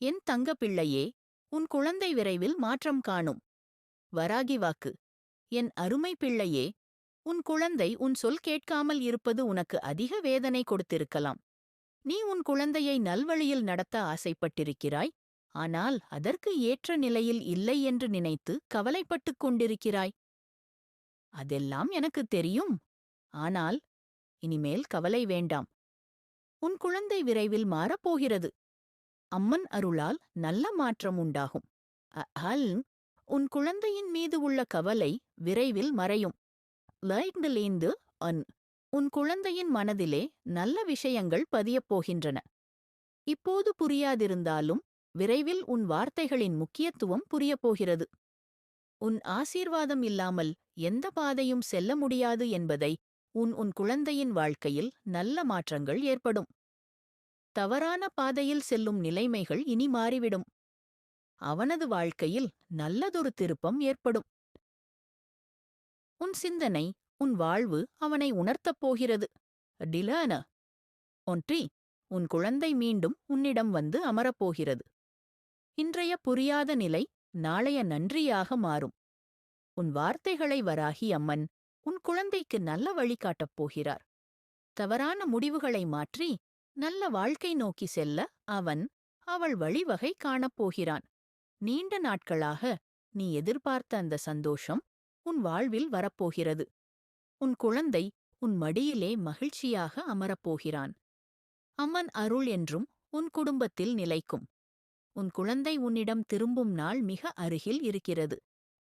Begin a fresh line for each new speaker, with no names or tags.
என் தங்கப்பிள்ளையே உன் குழந்தை விரைவில் மாற்றம் காணும். வராகி வாக்கு. என் அருமை பிள்ளையே உன் குழந்தை உன் சொல் கேட்காமல் இருப்பது உனக்கு அதிக வேதனை கொடுத்திருக்கலாம். நீ உன் குழந்தையை நல்வழியில் நடத்த ஆசைப்பட்டிருக்கிறாய் ஆனால் அதற்கு ஏற்ற நிலையில் இல்லை என்று நினைத்து கவலைப்பட்டுக் கொண்டிருக்கிறாய். அதெல்லாம் எனக்கு தெரியும். ஆனால் இனிமேல் கவலை வேண்டாம். உன் குழந்தை விரைவில் மாறப்போகிறது அம்மன் அருளால் நல்ல மாற்றம் உண்டாகும். அல் உன் குழந்தையின் மீது உள்ள கவலை விரைவில் மறையும். லைட்லேந்து அன் உன் குழந்தையின் மனதிலே நல்ல விஷயங்கள் பதியப் போகின்றன. இப்போது புரியாதிருந்தாலும் விரைவில் உன் வார்த்தைகளின் முக்கியத்துவம் புரியப் போகிறது. உன் ஆசீர்வாதம் இல்லாமல் எந்த பாதையும் செல்ல முடியாது என்பதை உன் உன் குழந்தையின் வாழ்க்கையில் நல்ல மாற்றங்கள் ஏற்படும். தவறான பாதையில் செல்லும் நிலைமைகள் இனி மாறிவிடும். அவனது வாழ்க்கையில் நல்லதொரு திருப்பம் ஏற்படும். உன் சிந்தனை உன் வாழ்வு அவனை உணர்த்தப் போகிறது. டிலான ஒன்றி உன் குழந்தை மீண்டும் உன்னிடம் வந்து அமரப்போகிறது. இன்றைய புரியாத நிலை நாளைய நன்றியாக மாறும். உன் வார்த்தைகளை வராகி அம்மன் உன் குழந்தைக்கு நல்ல வழிகாட்டப் போகிறார். தவறான முடிவுகளை மாற்றி நல்ல வாழ்க்கை நோக்கி செல்ல அவன் அவள் வழிவகை காணப் போகிறான். நீண்ட நாட்களாக நீ எதிர்பார்த்த அந்த சந்தோஷம் உன் வாழ்வில் வரப்போகிறது. உன் குழந்தை உன் மடியிலே மகிழ்ச்சியாக அமரப்போகிறான் அம்மன் அருள் என்றும் உன் குடும்பத்தில் நிலைக்கும். உன் குழந்தை உன்னிடம் திரும்பும் நாள் மிக அருகில் இருக்கிறது.